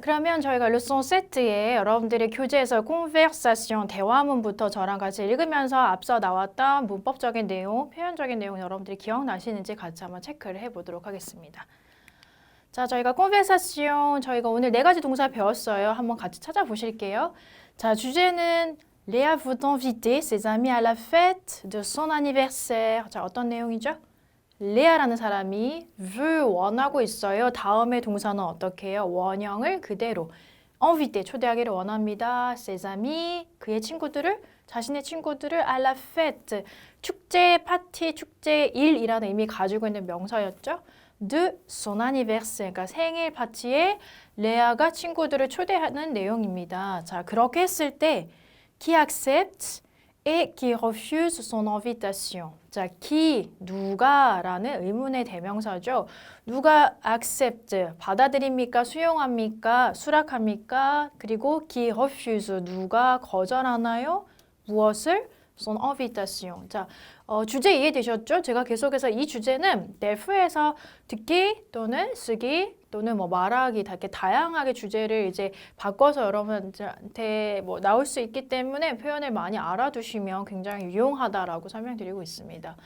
그러면 저희가 르송 세트에 여러분들의 교재에서 conversation 대화문부터 저랑 같이 읽으면서 앞서 나왔던 문법적인 내용, 표현적인 내용 여러분들이 기억나시는지 같이 한번 체크를 해보도록 하겠습니다. 자, 저희가 conversation 저희가 오늘 네 가지 동사 배웠어요. 한번 같이 찾아보실게요. 자, 주제는 Léa veut inviter ses amis à la fête de son anniversaire. 자, 어떤 내용이죠? 레아라는 사람이 veut 원하고 있어요. 다음에 동사는 어떻게 해요? 원형을 그대로 inviter 초대하기를 원합니다. amis 그의 친구들을 자신의 친구들을 à la fête 축제 파티 축제 일이라는 의미 가지고 있는 명사였죠. de son anniversaire 그러니까 생일 파티에 레아가 친구들을 초대하는 내용입니다. 자 그렇게 했을 때 qui accepte et qui refuse son invitation. 자, qui 누가라는 의문의 대명사죠. 누가 accept 받아들입니까? 수용합니까? 수락합니까? 그리고 qui refuse 누가 거절하나요? 무엇을? son invitation. 자, 어, 주제 이해되셨죠? 제가 계속해서 이 주제는 델프에서 듣기 또는 쓰기 또는 뭐 말하기 다 이렇게 다양하게 주제를 이제 바꿔서 여러분한테 뭐 나올 수 있기 때문에 표현을 많이 알아두시면 굉장히 유용하다라고 설명드리고 있습니다.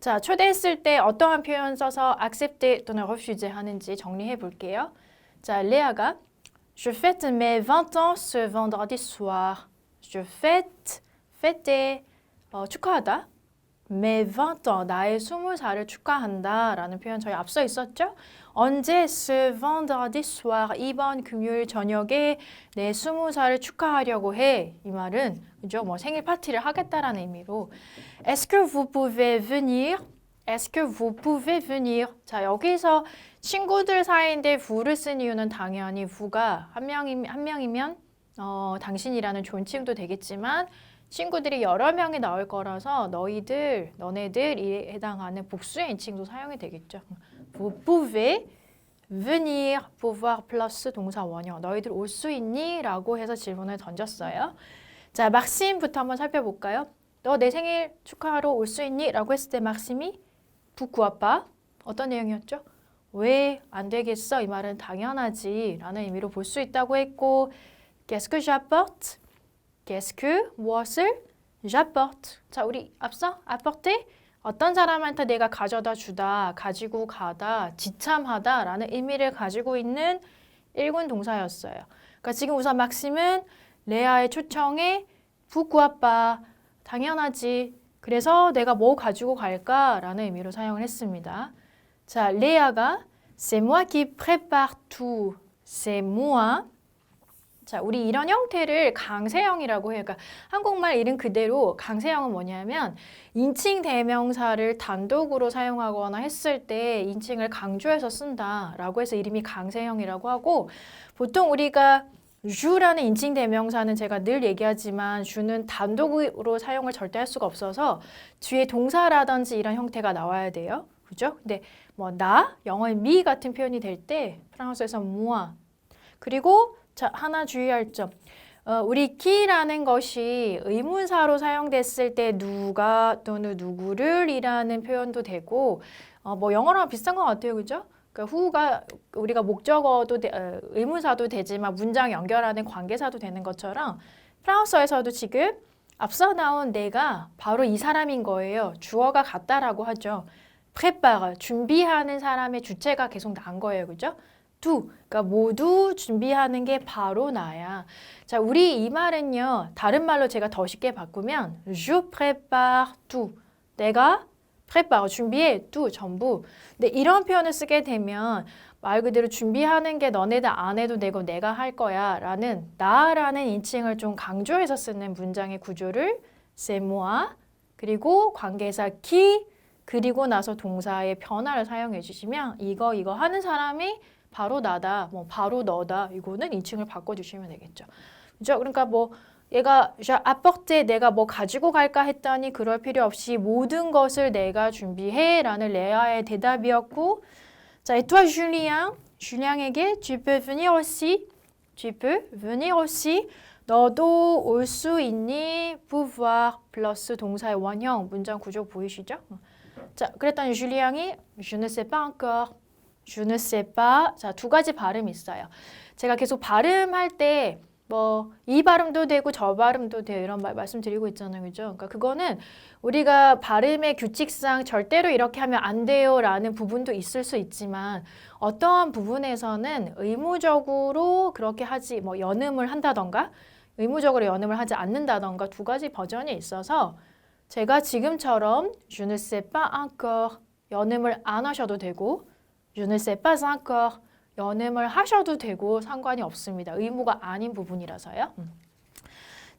자, 초대했을 때 어떠한 표현 써서 accept 또는 refuse 하는지 정리해 볼게요. 자, 레아가 Je fête mes 20 ans ce vendredi soir. Je fête, fêter, 어, 축하하다. mes 20 ans, 나의 20살을 축하한다 라는 표현 저희 앞서 있었죠? 언제 ce vendredi soir, 이번 금요일 저녁에 내 20살을 축하하려고 해. 이 말은 그죠? 뭐 생일 파티를 하겠다라는 의미로 Est-ce que vous pouvez venir? Est-ce que vous pouvez venir? 자, 여기서 친구들 사이인데 vou를 쓴 이유는 당연히 vou가 한 명이 한 명이면 어, 당신이라는 존칭도 되겠지만 친구들이 여러 명이 나올 거라서 너희들, 너네들이 해당하는 복수의 인칭도 사용이 되겠죠. Vous pouvez venir, pouvoir 플러스 동사 원형. 너희들 올 수 있니? 라고 해서 질문을 던졌어요. 자, 막심부터 한번 살펴볼까요? 너 내 생일 축하하러 올 수 있니? 라고 했을 때 막심이 북구아빠 어떤 내용이었죠? 왜 안 되겠어? 이 말은 당연하지 라는 의미로 볼 수 있다고 했고 Qu'est-ce que j'apporte? Qu'est-ce que 무엇을 j'apporte. 자, 우리 앞서 apporter 어떤 사람한테 내가 가져다 주다, 가지고 가다, 지참하다 라는 의미를 가지고 있는 일군 동사였어요. 그러니까 지금 우선 막심은 레아의 초청에 북구아빠 당연하지. 그래서 내가 뭐 가지고 갈까 라는 의미로 사용을 했습니다. 자, 레아가 c'est moi qui prépare tout. c'est moi 자, 우리 이런 형태를 강세형이라고 해요. 그러니까 한국말 이름 그대로 강세형은 뭐냐면 인칭 대명사를 단독으로 사용하거나 했을 때 인칭을 강조해서 쓴다라고 해서 이름이 강세형이라고 하고 보통 우리가 주라는 인칭 대명사는 제가 늘 얘기하지만 주는 단독으로 사용을 절대 할 수가 없어서 뒤에 동사라든지 이런 형태가 나와야 돼요. 그죠? 근데 뭐 나, 영어의 me 같은 표현이 될 때 프랑스에서 moi 그리고 자, 하나 주의할 점. 어, 우리 키라는 것이 의문사로 사용됐을 때 누가 또는 누구를 이라는 표현도 되고 어, 뭐 영어랑 비슷한 것 같아요. 그죠? 그러니까 후가 우리가 목적어도 되, 어, 의문사도 되지만 문장 연결하는 관계사도 되는 것처럼 프랑스어에서도 지금 앞서 나온 내가 바로 이 사람인 거예요. 주어가 같다라고 하죠. préparer 준비하는 사람의 주체가 계속 난 거예요. 그죠? 두, 그러니까 모두 준비하는 게 바로 나야. 자, 우리 이 말은요, 다른 말로 제가 더 쉽게 바꾸면, je prépare tout. 내가 prépare, 준비해, tout, 전부. 근데 이런 표현을 쓰게 되면, 말 그대로 준비하는 게 너네들 안 해도 되고 내가 할 거야 라는 나라는 인칭을 좀 강조해서 쓰는 문장의 구조를 c'est moi 그리고 관계사 qui 그리고 나서 동사의 변화를 사용해 주시면 이거 이거 하는 사람이 바로 나다, 뭐 바로 너다 이거는 인칭을 바꿔주시면 되겠죠. 그죠? 그러니까 뭐 얘가 아퍼te 내가 뭐 가지고 갈까 했더니 그럴 필요 없이 모든 것을 내가 준비해라는 레아의 대답이었고 자, toi Julien, 줄리앙에게 tu peux venir aussi, 너도 올 수 있니? pouvoir 플러스 동사의 원형 문장 구조 보이시죠? 자, 그랬더니 줄리앙이 je ne sais pas encore je ne. 자, 두 가지 발음이 있어요. 제가 계속 발음할 때 뭐 이 발음도 되고 저 발음도 돼요. 이런 말 말씀드리고 있잖아요. 그죠? 그러니까 그거는 우리가 발음의 규칙상 절대로 이렇게 하면 안 돼요라는 부분도 있을 수 있지만 어떠한 부분에서는 의무적으로 그렇게 하지 뭐 연음을 한다던가 의무적으로 연음을 하지 않는다던가 두 가지 버전이 있어서 제가 지금처럼 je ne sais 연음을 안 하셔도 되고 je ne sais pas encore 연음을 하셔도 되고 상관이 없습니다. 의무가 아닌 부분이라서요. 음.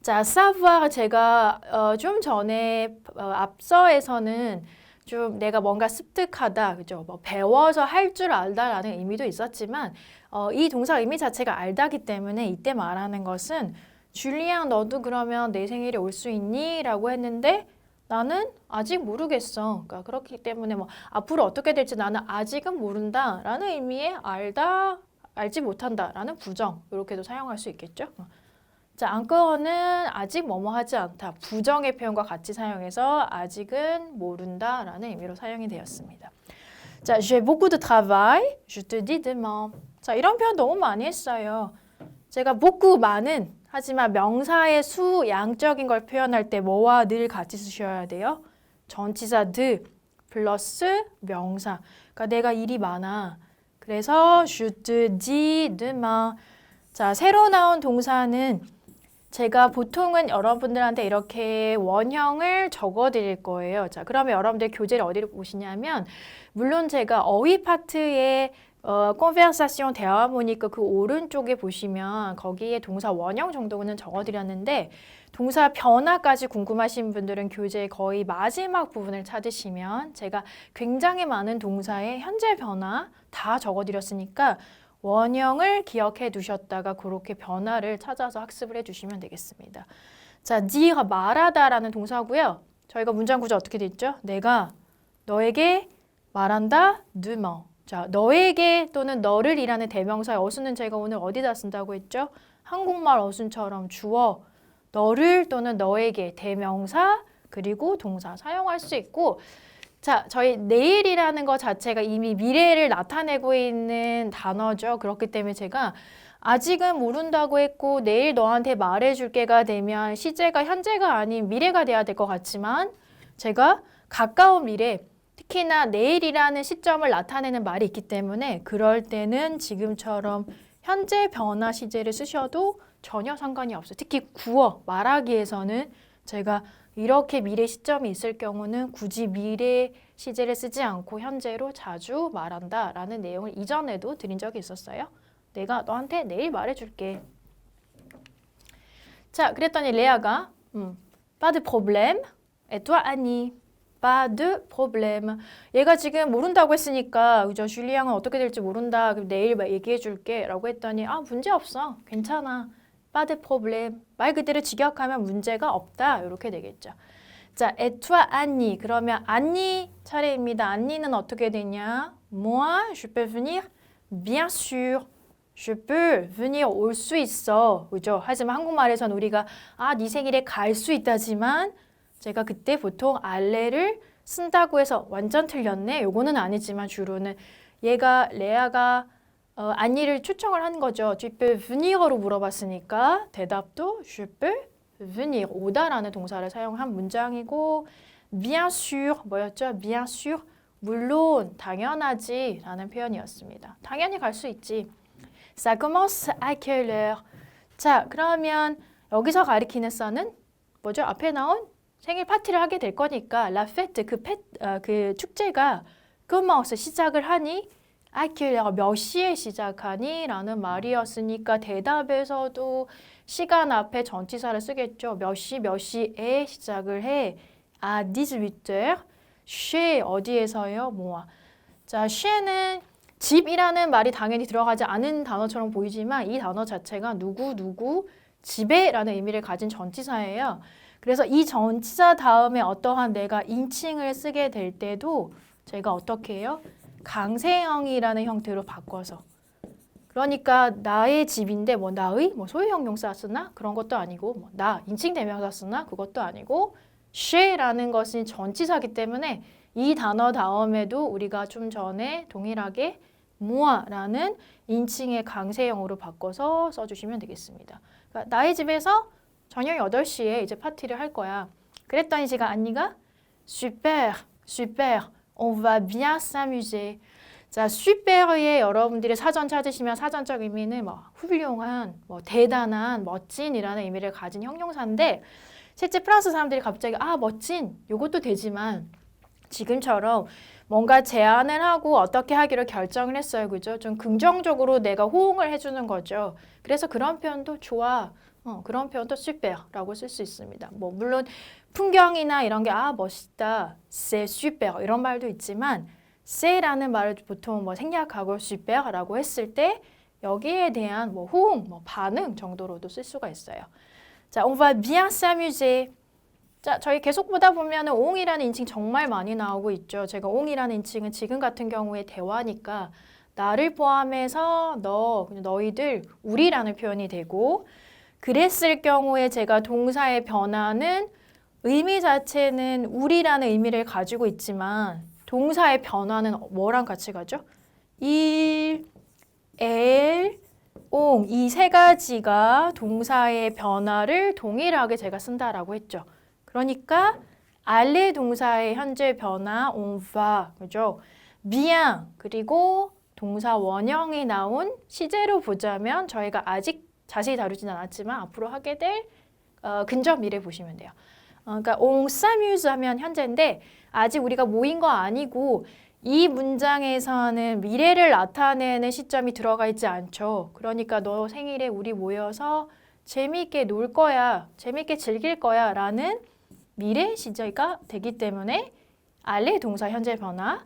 자, savoir 제가 어, 좀 전에 어, 앞서에서는 좀 내가 뭔가 습득하다, 그죠? 뭐 배워서 할 줄 알다라는 의미도 있었지만 어, 이 동사 의미 자체가 알다기 때문에 이때 말하는 것은 줄리앙 너도 그러면 내 생일에 올 수 있니? 라고 했는데 나는 아직 모르겠어. 그러니까 그렇기 때문에 뭐 앞으로 어떻게 될지 나는 아직은 모른다 라는 의미의 알다, 알지 못한다 라는 부정 이렇게도 사용할 수 있겠죠. 자, 안꺼어는 아직 뭐뭐 하지 않다. 부정의 표현과 같이 사용해서 아직은 모른다 라는 의미로 사용이 되었습니다. 자, j'ai beaucoup de travail. Je te dis demain. 자, 이런 표현 너무 많이 했어요. 제가 beaucoup 많은 하지만 명사의 수 양적인 걸 표현할 때 뭐와 늘 같이 쓰셔야 돼요. 전치사 드 플러스 명사. 그러니까 내가 일이 많아. 그래서 te dis demain. 자, 새로 나온 동사는 제가 보통은 여러분들한테 이렇게 원형을 적어 드릴 거예요. 자, 그러면 여러분들 교재를 어디로 보시냐면 물론 제가 어휘 파트에 어, conversation 대화 보니까 그 오른쪽에 보시면 거기에 동사 원형 정도는 적어드렸는데 동사 변화까지 궁금하신 분들은 교재 거의 마지막 부분을 찾으시면 제가 굉장히 많은 동사의 현재 변화 다 적어드렸으니까 원형을 기억해 두셨다가 그렇게 변화를 찾아서 학습을 해주시면 되겠습니다. 자, dire 말하다라는 동사고요. 저희가 문장 구조 어떻게 됐죠? 내가 너에게 말한다, demain. 자, 너에게 또는 너를 이라는 대명사의 어순은 제가 오늘 어디다 쓴다고 했죠? 한국말 어순처럼 주어, 너를 또는 너에게 대명사 그리고 동사 사용할 수 있고 자, 저희 내일이라는 것 자체가 이미 미래를 나타내고 있는 단어죠. 그렇기 때문에 제가 아직은 모른다고 했고 내일 너한테 말해줄게가 되면 시제가 현재가 아닌 미래가 돼야 될 것 같지만 제가 가까운 미래 특히나 내일이라는 시점을 나타내는 말이 있기 때문에 그럴 때는 지금처럼 현재 변화 시제를 쓰셔도 전혀 상관이 없어요. 특히 구어 말하기에서는 제가 이렇게 미래 시점이 있을 경우는 굳이 미래 시제를 쓰지 않고 현재로 자주 말한다 라는 내용을 이전에도 드린 적이 있었어요. 내가 너한테 내일 말해줄게. 자, 그랬더니 레아가 음, pas de problème. Et toi, Annie? pas de problème. 얘가 지금 모른다고 했으니까 그죠? 줄리앙은 어떻게 될지 모른다. 그럼 내일 얘기해 줄게 라고 했더니 아, 문제 없어. 괜찮아. De problème. 말 그대로 직역하면 문제가 없다. 이렇게 되겠죠. 자, toi, Annie. 그러면 안니 차례입니다. 안니는 어떻게 되냐? Moi, je peux venir? Bien sûr. Je peux venir 올 수 있어. 그죠? 하지만 한국말에서는 우리가 아, 네 생일에 갈 수 있다지만 제가 그때 보통 알레를 쓴다고 해서 완전 틀렸네. 요거는 아니지만 주로는 얘가 레아가 어, 안니를 초청을 한 거죠. Tu peux venir로 물어봤으니까 대답도 je peux venir 오다라는 동사를 사용한 문장이고 bien sûr 뭐였죠? bien sûr 물론 당연하지라는 표현이었습니다. 당연히 갈 수 있지. Ça commence à quelle heure? 자, 그러면 여기서 가리키는 썰은 뭐죠? 앞에 나온 생일 파티를 하게 될 거니까 la fête 그, 페, 어, 그 축제가 commence 시작을 하니 quelle heure 몇 시에 시작하니? 라는 말이었으니까 대답에서도 시간 앞에 전치사를 쓰겠죠. 몇 시, 몇 시에 시작을 해. à 18h. chez 어디에서요? 뭐야? 자, ché는 집이라는 말이 당연히 들어가지 않은 단어처럼 보이지만 이 단어 자체가 누구 누구 집에라는 의미를 가진 전치사예요. 그래서 이 전치사 다음에 어떠한 내가 인칭을 쓰게 될 때도 제가 어떻게 해요? 강세형이라는 형태로 바꿔서 그러니까 나의 집인데 뭐 나의 뭐 소유형 용사 쓰나 그런 것도 아니고 뭐 나 인칭 대명사 쓰나 그것도 아니고 쉐라는 것은 전치사기 때문에 이 단어 다음에도 우리가 좀 전에 동일하게 moi라는 인칭의 강세형으로 바꿔서 써주시면 되겠습니다. 그러니까 나의 집에서 저녁 8시에 이제 파티를 할 거야. 그랬더니 제가 안니가 super, super, on va bien s'amuser. 자, super의 여러분들이 사전 찾으시면 사전적 의미는 뭐 훌륭한, 뭐 대단한, 멋진이라는 의미를 가진 형용사인데 실제 프랑스 사람들이 갑자기 아 멋진 요것도 되지만 지금처럼 뭔가 제안을 하고 어떻게 하기로 결정을 했어요. 그죠? 좀 긍정적으로 내가 호응을 해주는 거죠. 그래서 그런 표현도 좋아. 어, 그런 표현도 super라고 쓸 수 있습니다. 뭐 물론 풍경이나 이런 게 아 멋있다, c'est super 이런 말도 있지만 c'est,라는 말을 보통 뭐 생략하고 super라고 했을 때 여기에 대한 뭐 호응, 뭐 반응 정도로도 쓸 수가 있어요. 자, on va bien s'amuser. 자, 저희 계속 보다 보면은 옹이라는 인칭 정말 많이 나오고 있죠. 제가 옹이라는 인칭은 지금 같은 경우에 대화니까 나를 포함해서 너, 너희들, 우리라는 표현이 되고 그랬을 경우에 제가 동사의 변화는 의미 자체는 우리라는 의미를 가지고 있지만 동사의 변화는 뭐랑 같이 가죠? 일, 엘, 옹 이 세 가지가 동사의 변화를 동일하게 제가 쓴다라고 했죠. 그러니까 알레 동사의 현재 변화 on 그죠? bien 그리고 동사 원형이 나온 시제로 보자면 저희가 아직 자세히 다루진 않았지만 앞으로 하게 될 어, 근접 미래 보시면 돼요. 어, 그러니까 s'amuse 하면 현재인데 아직 우리가 모인 거 아니고 이 문장에서는 미래를 나타내는 시점이 들어가 있지 않죠. 그러니까 너 생일에 우리 모여서 재미있게 놀 거야, 재미있게 즐길 거야 라는 미래 시제가 되기 때문에 알레 동사 현재 변화